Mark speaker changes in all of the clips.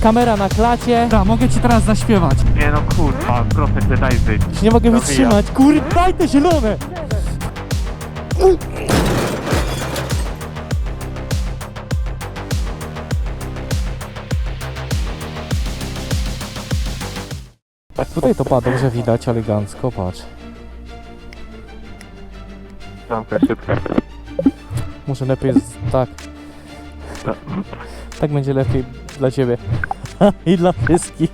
Speaker 1: kamera na klacie. Da, mogę ci teraz zaśpiewać.
Speaker 2: Nie no kurwa, proszę cię daj wyjść.
Speaker 1: Już nie mogę
Speaker 2: Dobija.
Speaker 1: wytrzymać. Kurwa, daj te zielone! Tak tutaj to padło, że widać elegancko, patrz.
Speaker 2: Zamknę szybkę.
Speaker 1: Muszę lepiej z... tak. Tak będzie lepiej dla Ciebie. I dla wszystkich.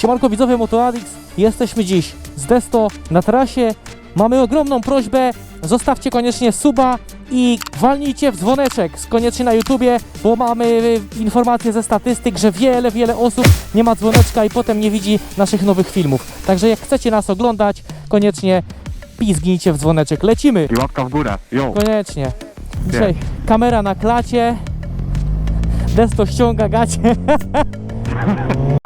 Speaker 1: Siemanko widzowie MotoAdix, jesteśmy dziś z Desto na trasie. Mamy ogromną prośbę, zostawcie koniecznie suba i walnijcie w dzwoneczek koniecznie na YouTubie, bo mamy y, informacje ze statystyk, że wiele, wiele osób nie ma dzwoneczka i potem nie widzi naszych nowych filmów. Także jak chcecie nas oglądać, koniecznie pizgnijcie w dzwoneczek. Lecimy!
Speaker 2: I łapka w górę. Jo.
Speaker 1: Koniecznie. Dzisiaj kamera na klacie. Desto ściąga gacie.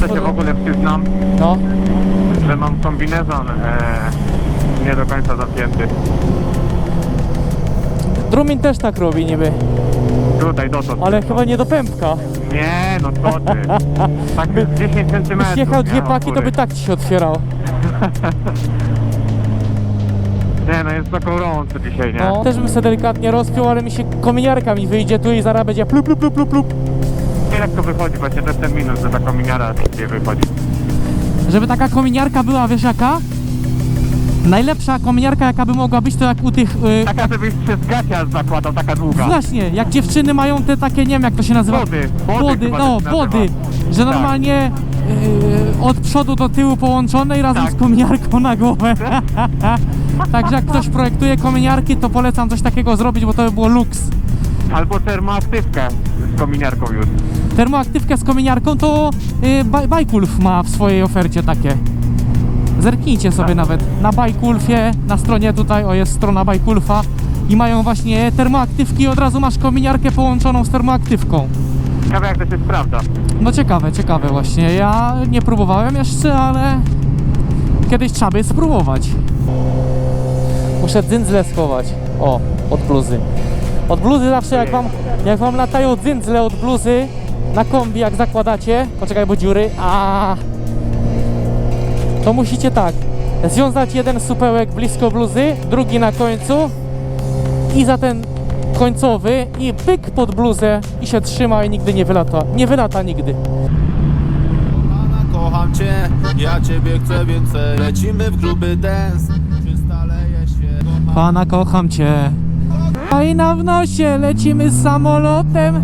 Speaker 2: to się w ogóle przyznam,
Speaker 1: No,
Speaker 2: że mam kombinezon e, nie do końca zapięty.
Speaker 1: Drumin też tak robi niby,
Speaker 2: Tutaj dotąd.
Speaker 1: ale chyba nie do pępka.
Speaker 2: Nie, no co ty. Tak z 10 cm.
Speaker 1: Byś jechał dwie paki, to by tak ci się otwierał.
Speaker 2: Nie, no jest za gorąco dzisiaj, nie?
Speaker 1: No, też bym sobie delikatnie rozpiął, ale mi się kominiarka mi wyjdzie tu i zaraz będzie plup, plup, plup, plup, plup.
Speaker 2: Jak to wychodzi, właśnie to jest ten minus, że ta kominiara nie wychodzi.
Speaker 1: Żeby taka kominiarka była, wiesz jaka? Najlepsza kominiarka jaka by mogła być to jak u tych... y,
Speaker 2: Taka, żebyś przez gacia zakładał, taka długa.
Speaker 1: Właśnie, jak dziewczyny mają te takie, nie wiem jak to się nazywa.
Speaker 2: Body, body
Speaker 1: Body,
Speaker 2: chyba
Speaker 1: no,
Speaker 2: to się nazywa.
Speaker 1: body. Że
Speaker 2: Tak.
Speaker 1: normalnie yy, od przodu do tyłu połączone i razem
Speaker 2: Tak.
Speaker 1: z kominiarką na głowę. Także jak ktoś projektuje kominiarki, to polecam coś takiego zrobić, bo to by było luks.
Speaker 2: Albo termoaktywkę z kominiarką już.
Speaker 1: Termoaktywkę z kominiarką to Baj- Bajkulf ma w swojej ofercie takie. Zerknijcie sobie nawet na Bajkulfie, na stronie tutaj, o jest strona Bajkulfa i mają właśnie termoaktywki i od razu masz kominiarkę połączoną z termoaktywką.
Speaker 2: Ciekawe jak to się sprawdza.
Speaker 1: No ciekawe, ciekawe właśnie. Ja nie próbowałem jeszcze, ale kiedyś trzeba by spróbować. Muszę dzyndzle schować. O, od bluzy. Od bluzy zawsze jak wam, jak wam latają dzyndzle od bluzy na kombi jak zakładacie, poczekaj, bo dziury, a to musicie tak, związać jeden supełek blisko bluzy, drugi na końcu i za ten końcowy i pyk pod bluzę i się trzyma i nigdy nie wylata. Nie wylata nigdy.
Speaker 3: Pana, kocham cię, ja ciebie chcę więcej. Lecimy w gruby dance. Leje się. Kocham
Speaker 1: Pana kocham cię. A i na w nosie lecimy z samolotem.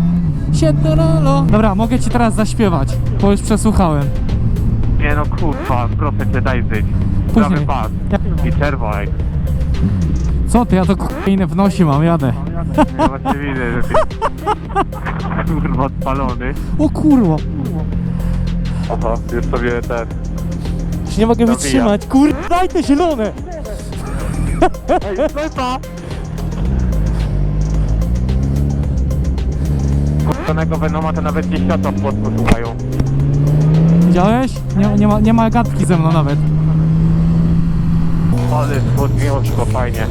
Speaker 1: Się dorolo. Dobra, mogę ci teraz zaśpiewać, bo już przesłuchałem.
Speaker 2: Nie no kurwa, proszę cię daj wyjść.
Speaker 1: Później.
Speaker 2: Pas. I czerwaj.
Speaker 1: Co ty, ja to inne w nosie mam, jadę.
Speaker 2: Ja właśnie widzę, że ty kurwa odpalony.
Speaker 1: O kurwa,
Speaker 2: Aha, już sobie ten...
Speaker 1: już nie mogę
Speaker 2: Dobija.
Speaker 1: wytrzymać. Kurwa, daj te zielone.
Speaker 2: Ej, sklepa! Kurczonego Venoma to nawet nie światła w płotku słuchają.
Speaker 1: Widziałeś? Nie, nie, ma, nie ma gadki ze mną nawet.
Speaker 2: Ale chłodniutko, fajnie.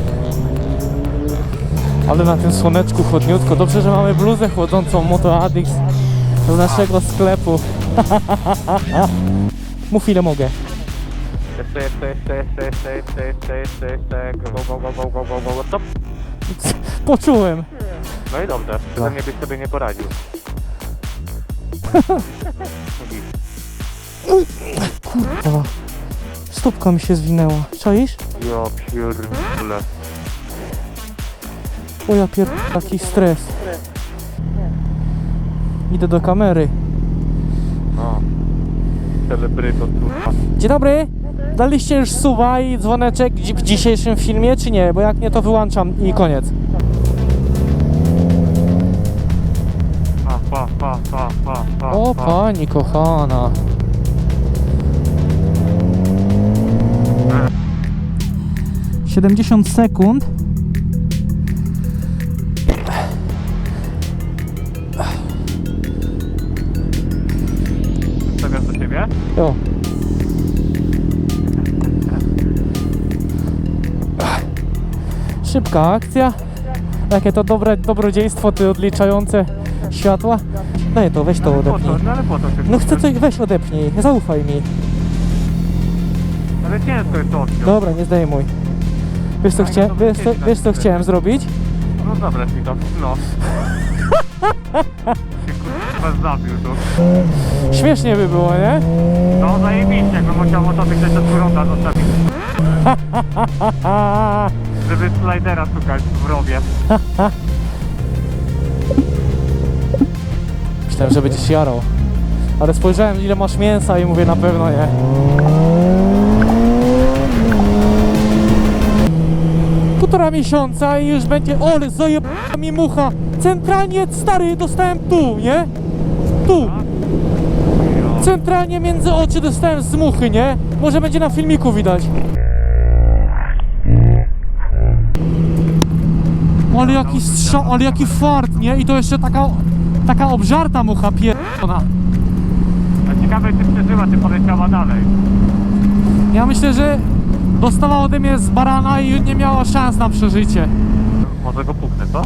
Speaker 1: Ale na tym słoneczku chłodniutko. Dobrze, że mamy bluzę chłodzącą Moto Addicts. z naszego sklepu. Mów ile mogę.
Speaker 2: Jeszcze, jeszcze, jeszcze, jeszcze, jeszcze, jeszcze, jeszcze, jeszcze, jeszcze, go, go, go, go, go, go, go, go, stop.
Speaker 1: Poczułem.
Speaker 2: No i dobrze, ze mnie byś sobie nie poradził.
Speaker 1: Kurwa. Stópka mi się zwinęła. Czaisz?
Speaker 2: Ja pierdolę.
Speaker 1: O ja pier... taki stres. Idę do kamery.
Speaker 2: No. Celebryto, kurwa.
Speaker 1: Dzień dobry. Daliście już suwa i dzwoneczek dzi- w dzisiejszym filmie, czy nie? Bo jak nie, to wyłączam i koniec.
Speaker 2: Pa, pa, pa, pa, pa, pa,
Speaker 1: O,
Speaker 2: pa.
Speaker 1: pani kochana. Siedemdziesiąt sekund.
Speaker 2: Stawiam do ciebie?
Speaker 1: O. Szybka akcja. Jakie to dobre dobrodziejstwo, ty odliczające światła. Daj to, weź to
Speaker 2: po co,
Speaker 1: odepnij.
Speaker 2: no ale po co ty
Speaker 1: No chcę coś, weź odepnij, zaufaj mi.
Speaker 2: Ale ciężko jest to odciąć.
Speaker 1: Dobra, nie zdejmuj. Wiesz co, chcia, wiesz, co, wiesz co chciałem zrobić?
Speaker 2: No dobra, mi to, no. Kurwa zabił tu.
Speaker 1: Śmiesznie by było, nie?
Speaker 2: No zajebiście, jakbym musiał motocykl jeszcze dwurąda zostawić,
Speaker 1: A,
Speaker 2: żeby slidera szukać w rowie.
Speaker 1: Myślałem, że będziesz jarał. Ale spojrzałem ile masz mięsa i mówię na pewno nie. Półtora miesiąca i już będzie... Ole, zajeb... mi mucha! Centralnie, stary, dostałem tu, nie? Tu! Centralnie między oczy dostałem z muchy, nie? Może będzie na filmiku widać. Ale jaki strzał, ale jaki fart, nie? I to jeszcze taka, taka obżarta mucha pierdolona.
Speaker 2: A ciekawe czy przeżyła, czy poleciała dalej.
Speaker 1: Ja myślę, że dostała ode mnie z barana i nie miała szans na przeżycie.
Speaker 2: Może go puknę, co?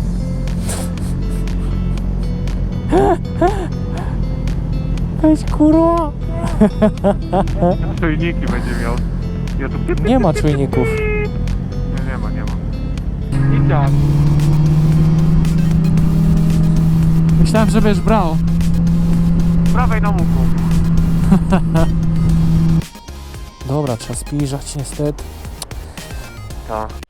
Speaker 1: Weź kurwa.
Speaker 2: Czujniki będzie miał. Ja tu...
Speaker 1: Nie ma czujników.
Speaker 2: Nie, nie ma, nie ma. I tak.
Speaker 1: Myślałem, że będziesz brał.
Speaker 2: W prawej na łuku.
Speaker 1: Dobra, trzeba spiżać niestety.
Speaker 2: Tak.